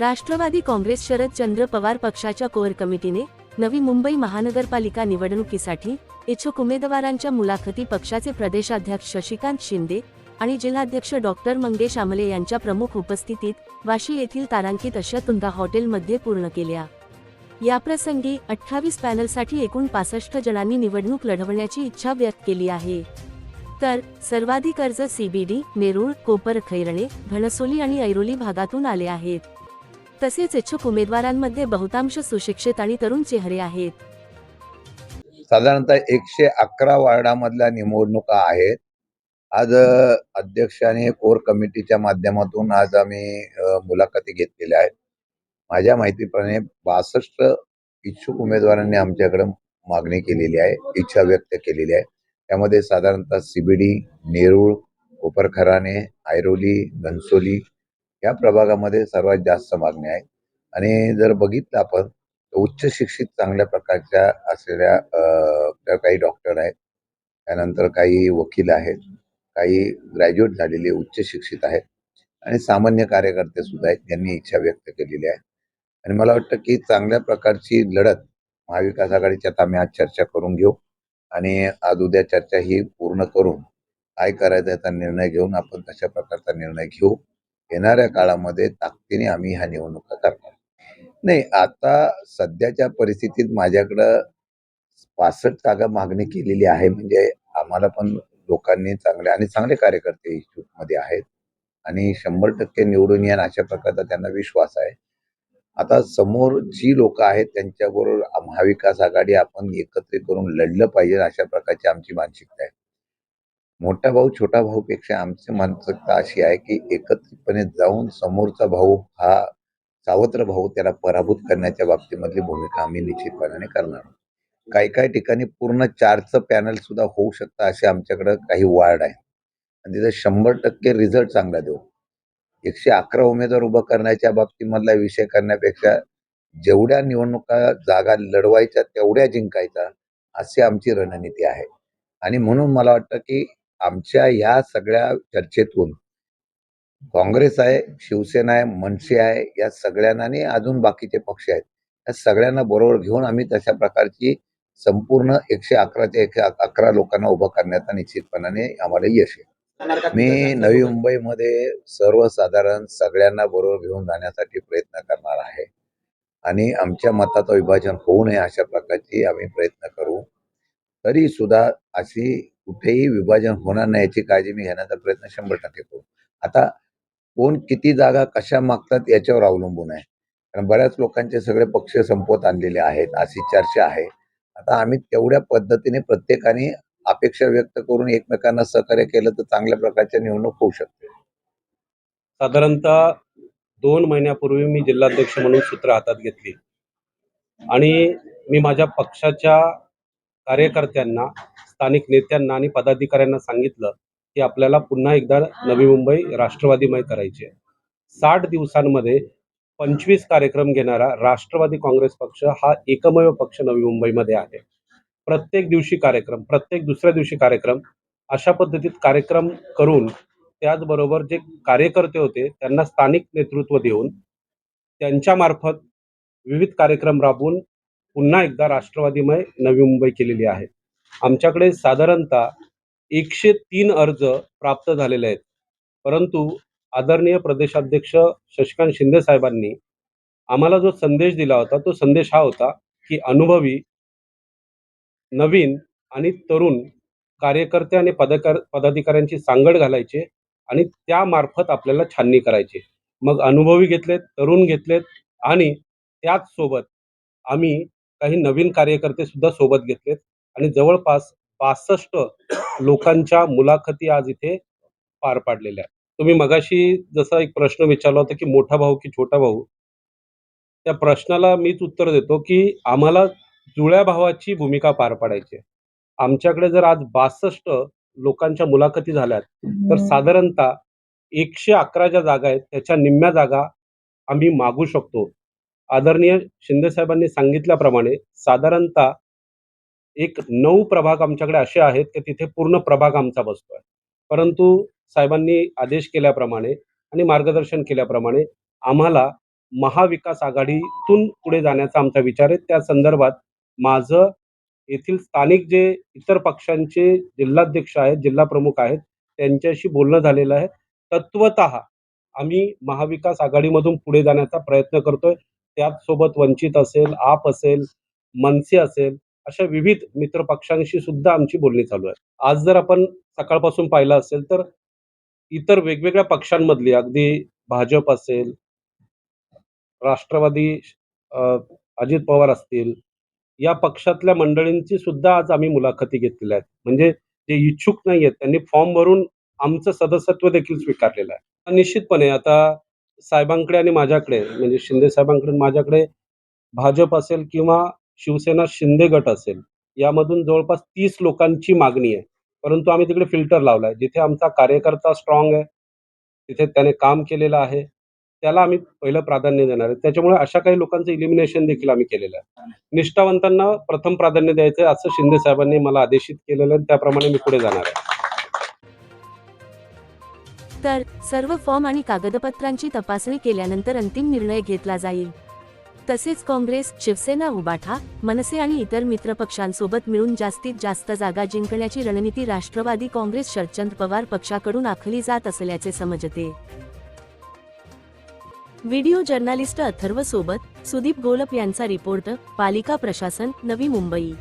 राष्ट्रवादी काँग्रेस शरदचंद्र पवार पक्षाच्या कोअर कमिटीने नवी मुंबई महानगरपालिका निवडणुकीसाठी इच्छुक उमेदवारांच्या मुलाखती पक्षाचे प्रदेशाध्यक्ष शशिकांत शिंदे आणि जिल्हाध्यक्ष डॉक्टर मंगेश आमले यांच्या प्रमुख उपस्थितीत वाशी येथील तारांकित अशा तुंदा हॉटेलमध्ये पूर्ण केल्या. याप्रसंगी अठ्ठावीस पॅनलसाठी एकूण पासष्ट जणांनी निवडणूक लढवण्याची इच्छा व्यक्त केली आहे. तर सर्वाधिक अर्ज सीबीडी नेरूळ कोपर खैरणे घणसोली आणि ऐरोली भागातून आले आहेत. तसेच इच्छुक उमेदवारांमध्ये बहुतांश सुशिक्षित आणि तरुण चेहरे आहेत. साधारणतः एकशे अकरा वार्डामधल्या निवडणुका आहेत. आज अध्यक्षाने अध्यक्ष आणि कोर कमिटीच्या माध्यमातून आज आम्ही मुलाखती घेतलेल्या आहेत. माझ्या माहितीप्रमाणे बासष्ट इच्छुक उमेदवारांनी आमच्याकडे मागणी केलेली आहे इच्छा व्यक्त केलेली आहे. त्यामध्ये साधारणतः सीबीडी नेरूळ कोपरखराणे ऐरोली घनसोली या प्रभागामध्ये सर्वात जास्त मागणी आहे. आणि जर बघितलं आपण उच्च शिक्षित चांगल्या प्रकारच्या असलेल्या काही डॉक्टर आहेत. त्यानंतर काही वकील आहेत. काही ग्रॅज्युएट झालेले उच्च शिक्षित आहेत. आणि सामान्य कार्यकर्ते सुद्धा आहेत त्यांनी इच्छा व्यक्त केलेली आहे. आणि मला वाटतं की चांगल्या प्रकारची लढत महाविकास आघाडीच्यात आम्ही आज चर्चा करून घेऊ. आणि आज उद्या चर्चा ही पूर्ण करून काय करायचं याचा निर्णय घेऊन आपण तशा प्रकारचा निर्णय घेऊ. येणाऱ्या काळामध्ये ताकदीने आम्ही ह्या निवडणुका करणार. नाही आता सध्याच्या परिस्थितीत माझ्याकडं पासष्ट जागा मागणी केलेली आहे. म्हणजे आम्हाला पण लोकांनी चांगले आणि चांगले कार्यकर्ते इच्छुकमध्ये आहेत. आणि शंभर टक्के निवडून येईल अशा प्रकारचा त्यांना विश्वास आहे. आता समोर जी लोक आहेत त्यांच्याबरोबर महाविकास आघाडी आपण एकत्रित करून लढलं पाहिजे अशा प्रकारची आमची मानसिकता आहे. मोठा भाऊ छोटा भाऊपेक्षा आमची मानसिकता अशी आहे की एकत्रितपणे जाऊन समोरचा भाऊ हा सावत्र भाऊ त्याला पराभूत करण्याच्या बाबतीमधली भूमिका आम्ही निश्चितपणाने करणार आहोत. काही काही ठिकाणी पूर्ण चारचं पॅनल सुद्धा होऊ शकतं असे आमच्याकडं काही वार्ड आहे. आणि तिथे शंभर टक्के रिझल्ट चांगला देऊ. एकशे अकरा उमेदवार उभं करण्याच्या बाबतीमधला विषय करण्यापेक्षा जेवढ्या निवडणुका जागा लढवायच्या तेवढ्या जिंकायच्या अशी आमची रणनीती आहे. आणि म्हणून मला वाटतं की आमच्या या सगळ्या चर्चेतून काँग्रेस आहे शिवसेना आहे मनसे आहे या सगळ्यांना आणि अजून बाकीचे पक्ष आहेत या सगळ्यांना बरोबर घेऊन आम्ही तशा प्रकारची संपूर्ण एकशे अकराच्या एकशे अकरा लोकांना उभं करण्याचा निश्चितपणाने आम्हाला यश आहे. मी नवी मुंबईमध्ये सर्वसाधारण सगळ्यांना बरोबर घेऊन जाण्यासाठी प्रयत्न करणार आहे. आणि आमच्या मताचं विभाजन होऊ नये अशा प्रकारची आम्ही प्रयत्न करू. तरी सुद्धा अशी कुठेही विभाजन होणार नाही याची काळजी मी घेण्याचा प्रयत्न शंभर टक्के करू. आता कोण किती जागा कशा मागतात याच्यावर अवलंबून आहे. कारण बऱ्याच लोकांचे सगळे पक्ष संपवत आणलेले आहेत अशी चर्चा आहे. आता आम्ही तेवढ्या पद्धतीने प्रत्येकाने अपेक्षा व्यक्त करून एकमेकांना सहकार्य केलं तर चांगल्या प्रकारच्या निवडणूक होऊ शकते. साधारणतः दोन महिन्यापूर्वी मी जिल्हाध्यक्ष म्हणून सूत्र हातात घेतली. आणि मी माझ्या पक्षाच्या कार्यकर्त्यांना स्थानिक नेत्यांना आणि पदाधिकाऱ्यांना सांगितलं की आपल्याला पुन्हा एकदा नवी मुंबई राष्ट्रवादीमय करायची आहे. साठ दिवसांमध्ये पंचवीस कार्यक्रम घेणारा राष्ट्रवादी काँग्रेस पक्ष हा एकमेव पक्ष नवी मुंबईमध्ये आहे. प्रत्येक दिवशी कार्यक्रम प्रत्येक दुसऱ्या दिवशी कार्यक्रम अशा पद्धतीत कार्यक्रम करून त्याचबरोबर जे कार्यकर्ते होते त्यांना स्थानिक नेतृत्व देऊन त्यांच्यामार्फत विविध कार्यक्रम राबवून पुन्हा एकदा राष्ट्रवादीमय नवी मुंबई केलेली आहे. आमच्याकडे साधारणतः एकशे तीन अर्ज प्राप्त झालेले आहेत. परंतु आदरणीय प्रदेशाध्यक्ष शशिकांत शिंदे साहेबांनी आम्हाला जो संदेश दिला होता तो संदेश हा होता की अनुभवी नवीन आणि तरुण कार्यकर्ते आणि पदकार पदाधिकाऱ्यांची सांगड घालायचे आणि त्यामार्फत आपल्याला छाननी करायची. मग अनुभवी घेतलेत तरुण घेतलेत आणि त्याच सोबत आम्ही काही नवीन कार्यकर्ते सुद्धा सोबत घेतलेत. आणि जवळपास बासष्ट लोकांच्या मुलाखती आज इथे पार पाडलेल्या आहेत. तुम्ही मगाशी जसा एक प्रश्न विचारला होता की मोठा भाऊ की छोटा भाऊ? त्या प्रश्नाला मीच उत्तर देतो की आम्हाला जुळ्या भावाची भूमिका पार पाडायची आहे. आमच्याकडे जर आज बासष्ट लोकांच्या मुलाखती झाल्यात तर साधारणतः एकशे अकरा ज्या जागा आहेत त्याच्या निम्म्या जागा आम्ही मागू शकतो. आदरणीय शिंदे साहेबांनी सांगितल्याप्रमाणे साधारणतः एक नऊ प्रभाग आमच्याकडे असे आहेत की तिथे पूर्ण प्रभाग आमचा बसतोय. परंतु साहेबांनी आदेश केल्याप्रमाणे आणि मार्गदर्शन केल्याप्रमाणे आम्हाला महाविकास आघाडीतून पुढे जाण्याचा आमचा विचार आहे. त्या संदर्भात माझं येथील स्थानिक जे इतर पक्षांचे जिल्हाध्यक्ष आहेत जिल्हा प्रमुख आहेत त्यांच्याशी बोलणं झालेलं आहे. तत्वत आम्ही महाविकास आघाडीमधून पुढे जाण्याचा प्रयत्न करतोय. त्याचसोबत वंचित असेल आप असेल मनसे असेल अशा विविध मित्र पक्षांशी सुद्धा आमची बोलणी चालू आहे. आज जर आपण सकाळपासून पाहिलं असेल तर इतर वेगवेगळ्या पक्षांमधली अगदी भाजप असेल राष्ट्रवादी अजित पवार असतील या पक्षातल्या मंडळींची सुद्धा आज आम्ही मुलाखती घेतलेल्या आहेत. म्हणजे जे इच्छुक नाही आहेत त्यांनी फॉर्म भरून आमचं सदस्यत्व देखील स्वीकारलेलं आहे. निश्चितपणे आता साहेबांकडे आणि माझ्याकडे म्हणजे शिंदे साहेबांकडे माझ्याकडे भाजप असेल किंवा शिवसेना शिंदे गट असेल यामधून जवळपास तीस लोकांची मागणी आहे. परंतु आम्ही तिकडे फिल्टर लावलाय. जिथे आमचा कार्यकर्ता स्ट्रॉंग आहे तिथे त्याने काम केलेलं आहे त्याला आम्ही पहिलं प्राधान्य देणार आहे. त्याच्यामुळे अशा काही लोकांचं इलिमिनेशन देखील आम्ही केलेलं आहे. निष्ठावंतांना प्रथम प्राधान्य द्यायचं आहे असं शिंदे साहेबांनी मला आदेशित केलेलं आहे. त्याप्रमाणे मी पुढे जाणार आहे. तर सर्व फॉर्म आणि कागदपत्रांची तपासणी केल्यानंतर अंतिम निर्णय घेतला जाईल. तसेच काँग्रेस शिवसेना उबाठा मनसे आणि इतर मित्रपक्षांसोबत मिळून जास्तीत जास्त जागा जिंकण्याची रणनीती राष्ट्रवादी काँग्रेस शरदचंद्र पवार पक्षाकडून आखली जात असल्याचे समजते. व्हिडिओ जर्नालिस्ट अथर्व सोबत सुदीप गोलप यांचा रिपोर्ट पालिका प्रशासन नवी मुंबई.